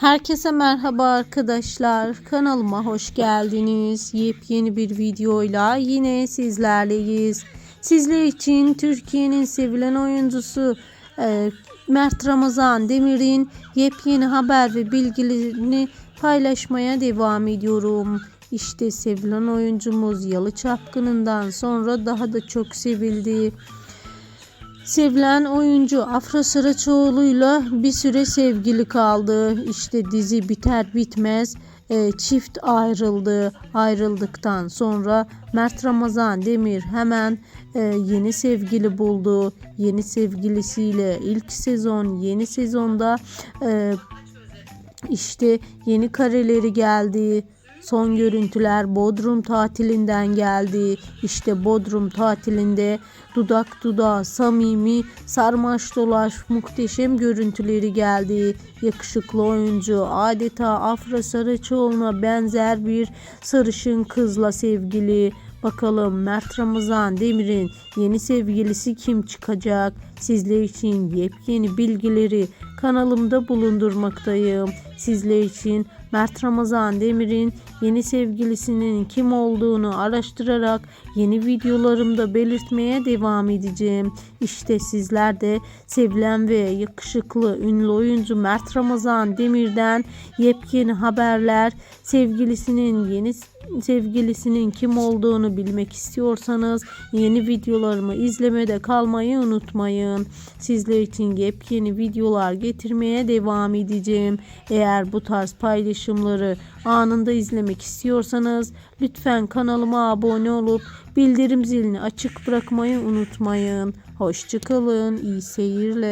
Herkese merhaba arkadaşlar. Kanalıma hoş geldiniz. Yepyeni bir videoyla yine sizlerleyiz. Sizler için Türkiye'nin sevilen oyuncusu e, Mert Ramazan Demir'in yepyeni haber ve bilgilerini paylaşmaya devam ediyorum. İşte sevilen oyuncumuz Yalı Çapkını'ndan sonra daha da çok sevildi. Sevilen oyuncu Afra Saraçoğlu'yla bir süre sevgili kaldı. İşte dizi biter bitmez e, çift ayrıldı. Ayrıldıktan sonra Mert Ramazan Demir hemen e, yeni sevgili buldu. Yeni sevgilisiyle ilk sezon yeni sezonda e, işte yeni kareleri geldi. Son görüntüler Bodrum tatilinden geldi. İşte Bodrum tatilinde dudak dudağa samimi sarmaş dolaş muhteşem görüntüleri geldi. Yakışıklı oyuncu adeta Afra Saraçoğlu'na benzer bir sarışın kızla sevgili. Bakalım Mert Ramazan Demir'in yeni sevgilisi kim çıkacak? Sizler için yepyeni bilgileri kanalımda bulundurmaktayım. Sizler için Mert Ramazan Demir'in yeni sevgilisinin kim olduğunu araştırarak yeni videolarımda belirtmeye devam edeceğim. İşte sizler de sevilen ve yakışıklı ünlü oyuncu Mert Ramazan Demir'den yepyeni haberler, sevgilisinin yeni sevgilisinin kim olduğunu bilmek istiyorsanız yeni videolarımı izlemede kalmayı unutmayın. Sizler için yepyeni videolar getirmeye devam edeceğim. Eğer bu tarz paylaşımları anında izlemek istiyorsanız lütfen kanalıma abone olup bildirim zilini açık bırakmayı unutmayın. Hoşçakalın, iyi seyirler.